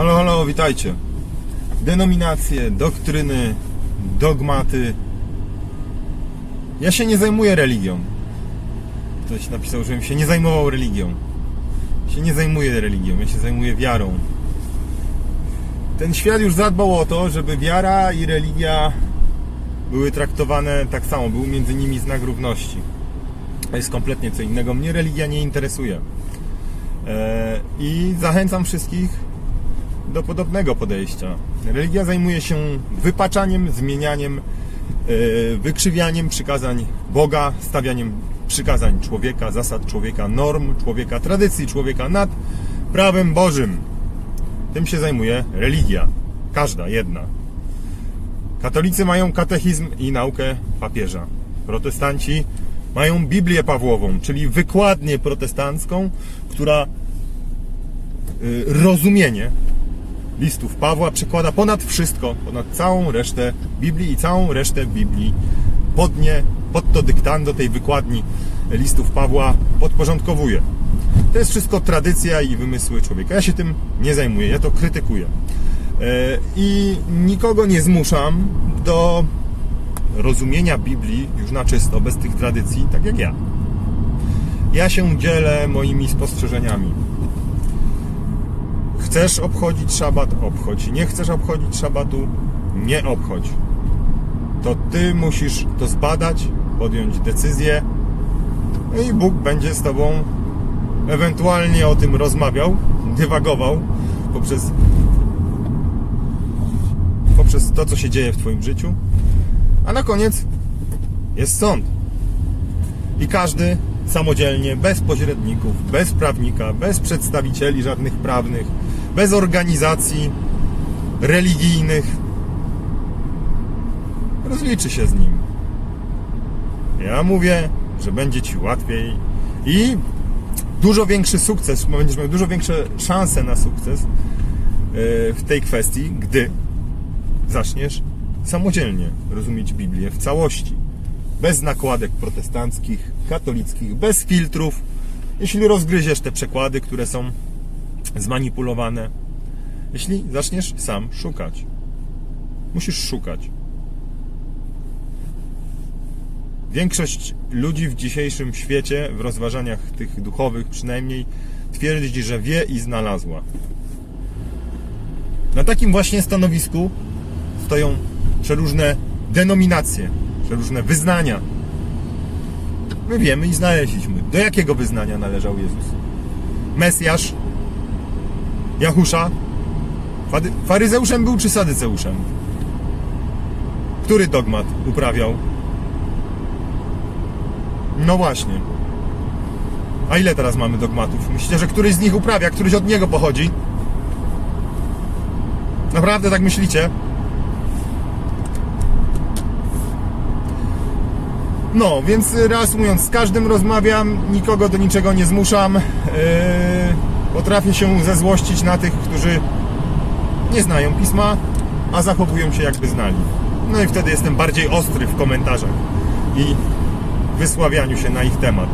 Halo, halo, witajcie. Denominacje, doktryny, dogmaty. Ja się nie zajmuję religią. Ktoś napisał, żebym się nie zajmował religią. Ja się nie zajmuję religią, ja się zajmuję wiarą. Ten świat już zadbał o to, żeby wiara i religia były traktowane tak samo, był między nimi znak równości. To jest kompletnie co innego. Mnie religia nie interesuje. E, I zachęcam wszystkich do podobnego podejścia. Religia zajmuje się wypaczaniem, zmienianiem, e, wykrzywianiem przykazań Boga, stawianiem przykazań człowieka, zasad człowieka, norm człowieka, tradycji człowieka nad prawem Bożym. Tym się zajmuje religia. Każda, jedna. Katolicy mają katechizm i naukę papieża. Protestanci mają Biblię Pawłową, czyli wykładnię protestancką, która y, rozumienie listów Pawła przekłada ponad wszystko, ponad całą resztę Biblii i całą resztę Biblii podnie, pod to dyktando tej wykładni listów Pawła podporządkowuje. To jest wszystko tradycja i wymysły człowieka. Ja się tym nie zajmuję, ja to krytykuję. E, I nikogo nie zmuszam do rozumienia Biblii już na czysto, bez tych tradycji, tak jak ja. Ja się dzielę moimi spostrzeżeniami. Chcesz obchodzić szabat? Obchodź. Nie chcesz obchodzić szabatu? Nie obchodź. To ty musisz to zbadać, podjąć decyzję i Bóg będzie z tobą ewentualnie o tym rozmawiał, dywagował poprzez poprzez to, co się dzieje w twoim życiu. A na koniec jest sąd. I każdy samodzielnie, bez pośredników, bez prawnika, bez przedstawicieli żadnych prawnych, bez organizacji religijnych, rozliczy się z nim. Ja mówię, że będzie ci łatwiej i dużo większy sukces, będziesz miał dużo większe szanse na sukces yy, w tej kwestii, gdy zaczniesz samodzielnie rozumieć Biblię w całości. Bez nakładek protestanckich, katolickich, bez filtrów. Jeśli rozgryziesz te przekłady, które są zmanipulowane, jeśli zaczniesz sam szukać. Musisz szukać. Większość ludzi w dzisiejszym świecie, w rozważaniach tych duchowych przynajmniej, twierdzi, że wie i znalazła. Na takim właśnie stanowisku stoją przeróżne denominacje, przeróżne wyznania. My wiemy i znaleźliśmy, do jakiego wyznania należał Jezus. Mesjasz, Jahusza, Fady- faryzeuszem był czy sadyceuszem? Który dogmat uprawiał? No właśnie. A ile teraz mamy dogmatów? Myślicie, że któryś z nich uprawia, któryś od niego pochodzi? Naprawdę tak myślicie? No, więc reasumując, z każdym rozmawiam, nikogo do niczego nie zmuszam. Yy, potrafię się zezłościć na tych, którzy nie znają pisma, a zachowują się jakby znali. No i wtedy jestem bardziej ostry w komentarzach i wysławianiu się na ich temat.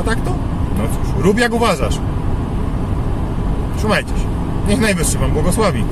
A tak to? No cóż, rób jak uważasz. Trzymajcie się. Niech Najwyższy Wam błogosławi.